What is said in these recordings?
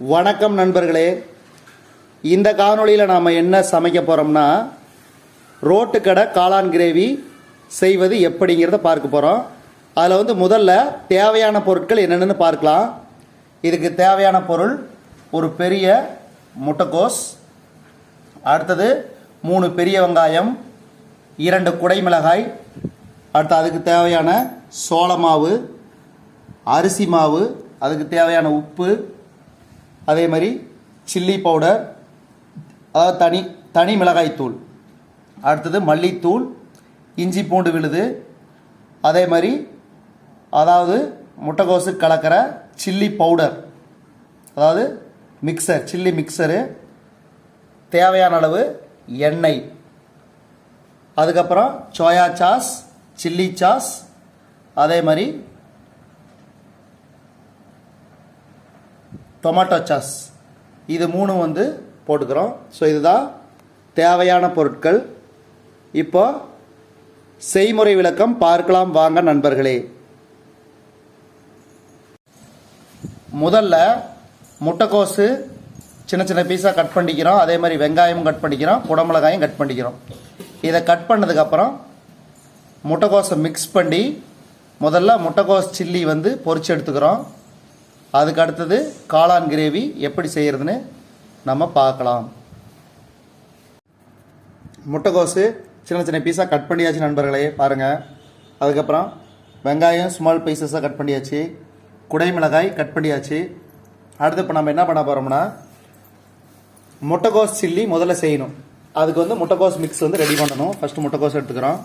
வணக்கம் நண்பர்களே. இந்த காணொளியில் நாம் என்ன சமைக்க போகிறோம்னா ரோட்டுக்கடை காளான் கிரேவி செய்வது எப்படிங்கிறத பார்க்க போகிறோம் அதில் வந்து முதல்ல தேவையான பொருட்கள் என்னென்னு பார்க்கலாம். இதுக்கு தேவையான பொருள் ஒரு பெரிய முட்டைக்கோஸ் அடுத்தது மூணு பெரிய வெங்காயம் இரண்டு குடை மிளகாய் அடுத்து அதுக்கு தேவையான சோள மாவு அரிசி மாவு அதுக்கு தேவையான உப்பு அதே மாதிரி சில்லி பவுடர் அதாவது தனி தனி மிளகாய்த்தூள் அடுத்தது மல்லித்தூள் இஞ்சி பூண்டு விழுது. அதே மாதிரி அதாவது முட்டைக்கோசு கலக்கிற சில்லி பவுடர். அதாவது மிக்சர் சில்லி மிக்சரு தேவையான அளவு எண்ணெய். அதுக்கப்புறம் சோயா சாஸ் சில்லி சாஸ் அதே மாதிரி டொமேட்டோ சாஸ் இது மூணும் வந்து போட்டுக்கிறோம். ஸோ இதுதான் தேவையான பொருட்கள். இப்போ செய்முறை விளக்கம் பார்க்கலாம் வாங்க நண்பர்களே. முதல்ல முட்டைக்கோசு சின்ன சின்ன பீஸாக கட் பண்ணிக்கிறோம். அதே மாதிரி வெங்காயமும் கட் பண்ணிக்கிறோம். குடமிளகாயும் கட் பண்ணிக்கிறோம். இதை கட் பண்ணதுக்கப்புறம் முட்டைக்கோசை மிக்ஸ் பண்ணி முதல்ல முட்டைக்கோஸ் சில்லி வந்து பொறிச்சு எடுத்துக்கிறோம். அதுக்கு அடுத்தது காளான் கிரேவி எப்படி செய்கிறதுன்னு நம்ம பார்க்கலாம். முட்டைக்கோஸு சின்ன சின்ன பீஸாக கட் பண்ணியாச்சு நண்பர்களே பாருங்கள் அதுக்கப்புறம் வெங்காயம் ஸ்மால் பீசஸாக கட் பண்ணியாச்சு. குடை மிளகாய் கட் பண்ணியாச்சு. அடுத்து இப்போ நம்ம என்ன பண்ண போகிறோம்னா முட்டைக்கோஸ் சில்லி முதல்ல செய்யணும். அதுக்கு வந்து முட்டைக்கோஸ் மிக்ஸ் வந்து ரெடி பண்ணணும். ஃபஸ்ட்டு முட்டைக்கோஸ் எடுத்துக்கிறோம்.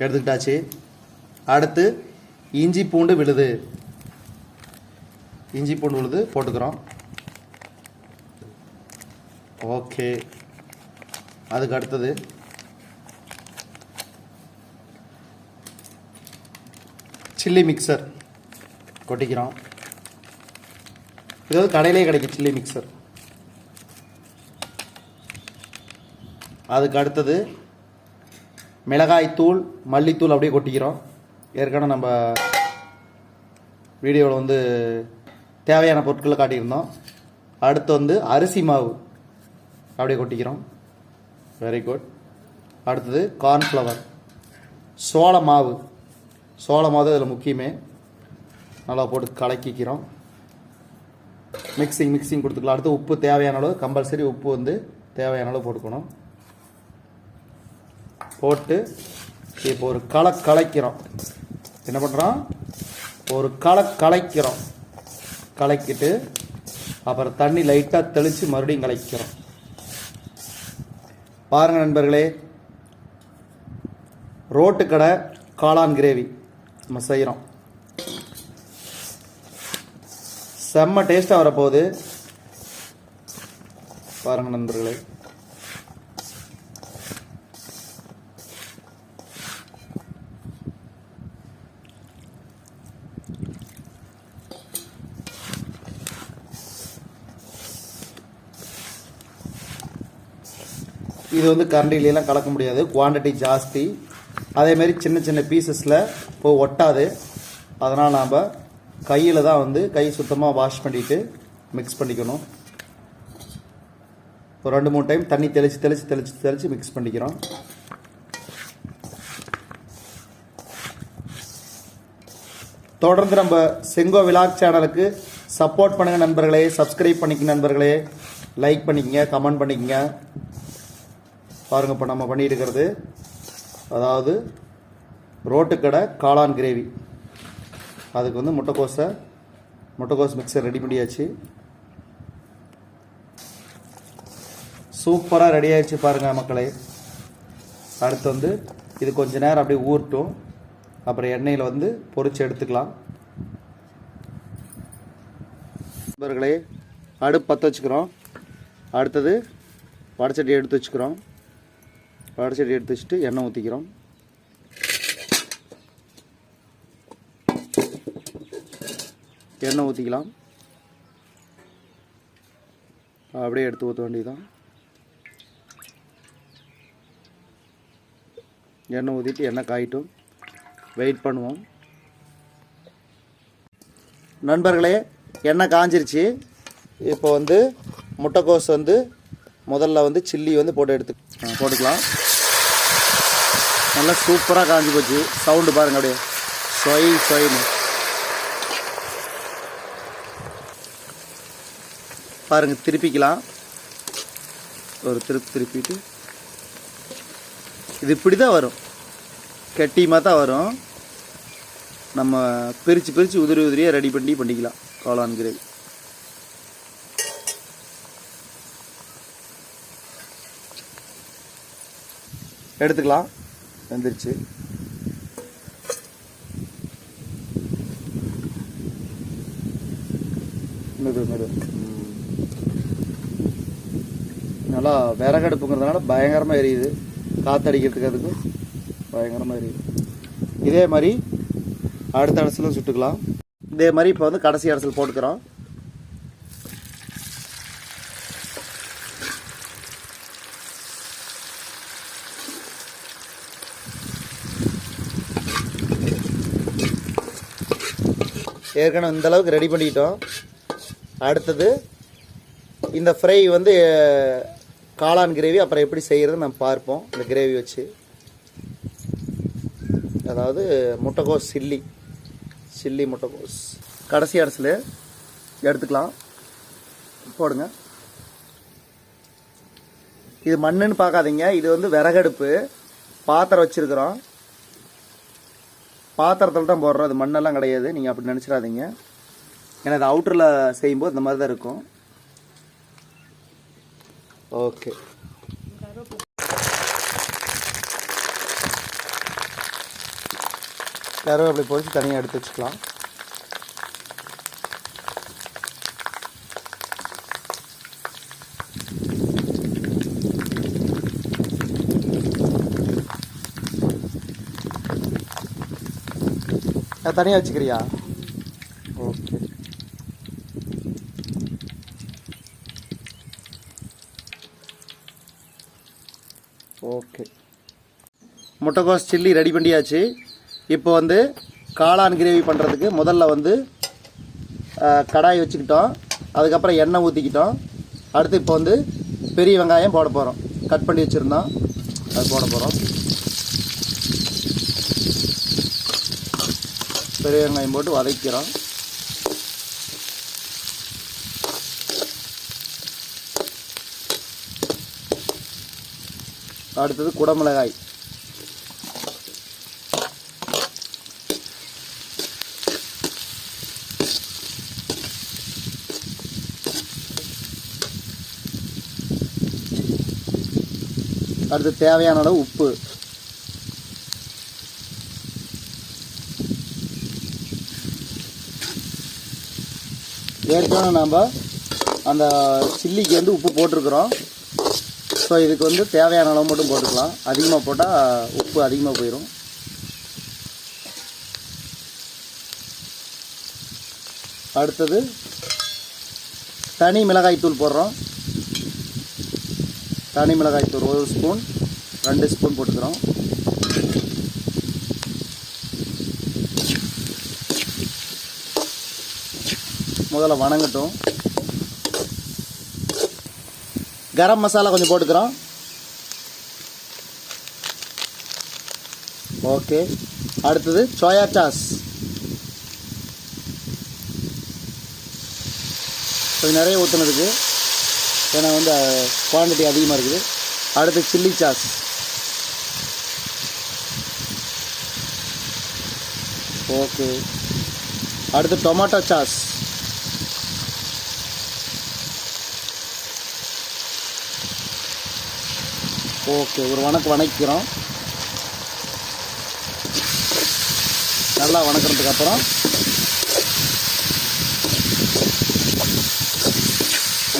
எடுத்துக்கிட்டாச்சு. அடுத்து இஞ்சி பூண்டு விழுது. இஞ்சி பூண்டு உழுது போட்டுக்கிறோம். ஓகே. அதுக்கு அடுத்தது சில்லி மிக்சர் கொட்டிக்கிறோம். இது வந்து கடையிலே கிடைக்கும் சில்லி மிக்சர். அதுக்கு அடுத்தது மிளகாய்த்தூள் மல்லித்தூள் அப்படியே கொட்டிக்கிறோம். ஏற்கனவே நம்ம வீடியோவில் வந்து தேவையான பொருட்களை காட்டியிருந்தோம். அடுத்து வந்து அரிசி மாவு அப்படியே கொட்டிக்கிறோம். வெரி குட் அடுத்தது கார்ன்ஃப்ளவர் சோள மாவு. சோள மாவு இதில் முக்கியமே. நல்லா போட்டு கலக்கிக்கிறோம். மிக்சிங் மிக்சிங் கொடுத்துக்கலாம். அடுத்து உப்பு தேவையான அளவு கம்பல்சரி உப்பு வந்து தேவையான அளவு போட்டுக்கணும். போட்டு இப்போ ஒரு களை கலைக்கிறோம். என்ன பண்ணுறோம் ஒரு களை கலைக்கிறோம். கலக்கிட்டு அப்புறம் தண்ணி லைட்டாக தெளித்து மறுபடியும் கலக்கிறோம். பாருங்க நண்பர்களே ரோட்டு கடை காளான் கிரேவி. நம்ம செய்கிறோம் செம்ம டேஸ்ட்டாக வரப்போகுது. பாருங்க நண்பர்களே. இது வந்து கரண்டிலாம் கலக்க முடியாது. குவாண்டிட்டி ஜாஸ்தி. அதேமாரி சின்ன சின்ன பீசஸில் இப்போ ஒட்டாது. அதனால் நாம் கையில் தான் வந்து கை சுத்தமாக வாஷ் பண்ணிவிட்டு மிக்ஸ் பண்ணிக்கணும். ஒரு ரெண்டு மூணு டைம் தண்ணி தெளித்து தெளித்து தெளித்து தெளித்து மிக்ஸ் பண்ணிக்கிறோம். தொடர்ந்து நம்ம செங்கோ விலாக் சேனலுக்கு சப்போர்ட் பண்ணுங்கள் நண்பர்களே. சப்ஸ்கிரைப் பண்ணிக்க நண்பர்களே. லைக் பண்ணிக்கங்க கமெண்ட் பண்ணிக்கங்க. பாருங்கள் இப்போ நம்ம பண்ணிட்டு இருக்கிறது அதாவது ரோட்டுக்கடை காளான் கிரேவி. அதுக்கு வந்து முட்டைக்கோஸை முட்டைக்கோஸ் மிக்சர் ரெடி பண்ணியாச்சு. சூப்பராக ரெடி ஆகிடுச்சு பாருங்கள் மக்களே. அடுத்து வந்து இது கொஞ்ச நேரம் அப்படியே ஊறட்டும். அப்புறம் எண்ணெயில் வந்து பொறிச்சு எடுத்துக்கலாம். நண்பர்களே அடுப்பு பற்ற வச்சுக்கிறோம். அடுத்தது வடச்சட்டி எடுத்து வச்சுக்கிறோம். வடச்சட்டி எடுத்து வச்சுட்டு எண்ணெய் ஊற்றிக்கிறோம் எண்ணெய் ஊற்றிக்கலாம் அப்படியே எடுத்து ஊற்ற வேண்டியதுதான். எண்ணெய் ஊற்றிட்டு எண்ணெய் காயிட்டும். வெயிட் பண்ணுவோம். நண்பர்களே எண்ணெய் காஞ்சிருச்சு. இப்போ வந்து முட்டைக்கோஸ் வந்து முதல்ல வந்து சில்லி வந்து போட்டு எடுத்து போட்டுக்கலாம். நல்லா சூப்பராக காஞ்சி போச்சு. சவுண்டு பாருங்க அப்படியே. சொய் சொயின்னு பாருங்க திருப்பிக்கலாம். ஒரு திருப்பி திருப்பிட்டு. இது இப்படி தான் வரும். கெட்டியமாக தான் வரும். நம்ம பிரித்து பிரித்து உதிரி உதிரியாக ரெடி பண்ணி பண்ணிக்கலாம். காளான் கிரேவி. எடுத்துக்கலாம். வந்துருச்சு. மெது மெது நல்லா விறகடுப்புங்கிறதுனால பயங்கரமாக எரியுது. காற்றடிக்கிறதுக்கு அதுக்கு பயங்கரமாக எரியுது. இதே மாதிரி அடுத்த அரசிலும் சுட்டுக்கலாம். இதே மாதிரி இப்போ வந்து கடைசி அரசில் போட்டுக்கிறோம். ஏற்கனவே இந்த அளவுக்கு ரெடி பண்ணிக்கிட்டோம். அடுத்தது இந்த ஃப்ரை வந்து காளான் கிரேவி அப்புறம் எப்படி செய்கிறது நம்ம பார்ப்போம். இந்த கிரேவி வச்சு. அதாவது முட்டைக்கோஸ் சில்லி. சில்லி முட்டைக்கோஸ். கடைசி அரிசில் எடுத்துக்கலாம். போடுங்க. இது மண்ணுன்னு பார்க்காதீங்க. இது வந்து விறகடுப்பு. பாத்திரம் வச்சுருக்குறோம். பாத்திரத்தில் தான் போடுறோம். அது மண்ணெல்லாம் கிடையாது. நீங்கள் அப்படி நினச்சிடாதீங்க. ஏன்னா அது அவுட்டரில் செய்யும்போது இந்த மாதிரி தான் இருக்கும். ஓகே கருவேப்பிலை பொரிச்சு தனியாக எடுத்து வச்சுக்கலாம். அது தனியாக வச்சுக்கிறியா? ஓகே. ஓகே. முட்டைக்கோஸ் சில்லி ரெடி பண்ணியாச்சு. இப்போ வந்து காளான் கிரேவி பண்ணுறதுக்கு முதல்ல வந்து கடாய் வச்சுக்கிட்டோம். அதுக்கப்புறம் எண்ணெய் ஊற்றிக்கிட்டோம் அடுத்து இப்போ வந்து பெரிய வெங்காயம் போட போகிறோம் கட் பண்ணி வச்சுருந்தோம். அது போட போகிறோம் பெரிய வெங்காயம் போட்டு வதக்கிறோம். அடுத்தது குடமிளகாய். அடுத்து தேவையான அளவு உப்பு. ஏற்கனவே நாம் அந்த சில்லிக்கு வந்து உப்பு போட்டிருக்கிறோம். ஸோ இதுக்கு வந்து தேவையான அளவு மட்டும் போட்டுக்கலாம். அதிகமாக போட்டால் உப்பு அதிகமாக போயிடும் அடுத்தது தனி மிளகாய்த்தூள் போடுறோம். தனி மிளகாய்த்தூள் ஒரு ஸ்பூன் ரெண்டு ஸ்பூன் போட்டுக்கிறோம். முதல்ல வணங்கட்டும். கரம் மசாலா கொஞ்சம் போட்டுக்கிறோம். ஓகே. அடுத்தது சோயா சாஸ் கொஞ்சம் நிறைய ஊற்றுனதுக்கு ஏன்னா வந்து குவான்டிட்டி அதிகமாக இருக்குது. அடுத்து சில்லி சாஸ் ஓகே. அடுத்து டொமேட்டோ சாஸ் ஓகே ஒரு வணக்கு வணக்கிறோம். நல்லா வணக்கிறதுக்கு அப்புறம்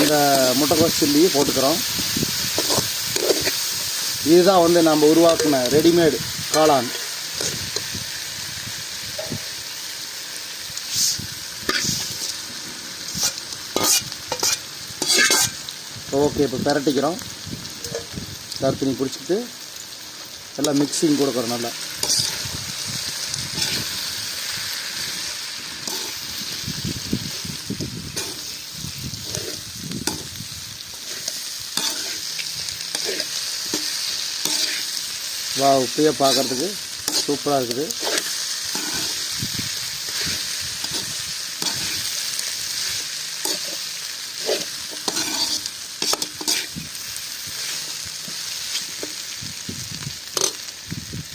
இந்த முட்டைக்கோஸ் சில்லியை போட்டுக்கிறோம். இதுதான் வந்து நம்ம உருவாக்கின ரெடிமேடு காளான். ஓகே இப்போ பிரட்டிக்கிறோம். டார்க் துணி பிடிச்சிக்கிட்டு நல்லா மிக்சிங் கொடுக்குறோம் நல்லா. வா உப்பையே பார்க்குறதுக்கு சூப்பராக இருக்குது.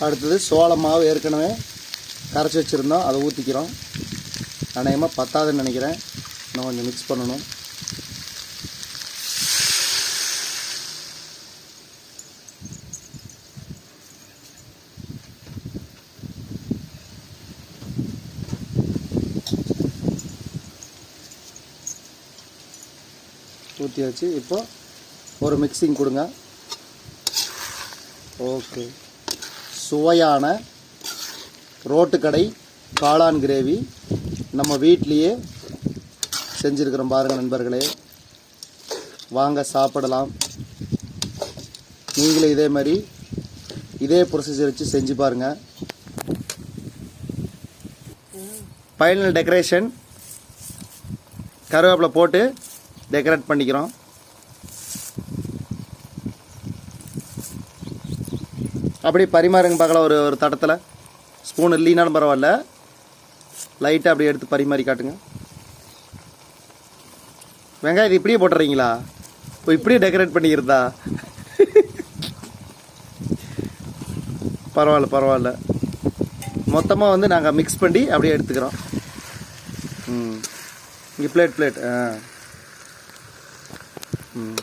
அடுத்தது சோள மாவு ஏற்கனவே கரைச்சி வச்சுருந்தோம். அதை ஊற்றிக்கிறோம் அநேகமாக பத்தாதுன்னு நினைக்கிறேன். இன்னும் கொஞ்சம் மிக்ஸ் பண்ணணும். ஊற்றியாச்சு இப்போ ஒரு மிக்சிங் கொடுங்க. ஓகே. சுவையான ரோட்டுக்கடை காளான் கிரேவி நம்ம வீட்லேயே செஞ்சுருக்கிறோம் பாருங்கள் நண்பர்களே. வாங்க சாப்பிடலாம். நீங்களும் இதே மாதிரி இதே ப்ரொசீஜர் வச்சு செஞ்சு பாருங்கள் ஃபைனல் டெக்கரேஷன் கருவேப்பிலை போட்டு டெக்கரேட் பண்ணிக்கிறோம். அப்படியே பரிமாறுங்க பார்க்கலாம். ஒரு ஒரு தட்டத்தில் ஸ்பூன் இல்லைனாலும் பரவாயில்ல. லைட்டாக அப்படியே எடுத்து பரிமாறி காட்டுங்க. வெங்காயம் இது இப்படியே போட்டுறீங்களா? ஓ இப்படியே டெக்கரேட் பண்ணிக்கிறதா? பரவாயில்ல பரவாயில்ல. மொத்தமாக வந்து நாங்கள் மிக்ஸ் பண்ணி அப்படியே எடுத்துக்கிறோம். ம். இங்கே பிளேட் பிளேட் ஆ. ம்.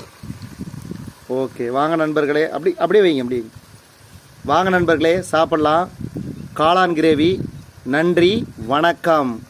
ஓகே. வாங்க நண்பர்களே. அப்படி அப்படியே வைங்க அப்படியே. வாங்க நண்பர்களே சாப்பிட்லாம். காளான் கிரேவி. நன்றி வணக்கம்.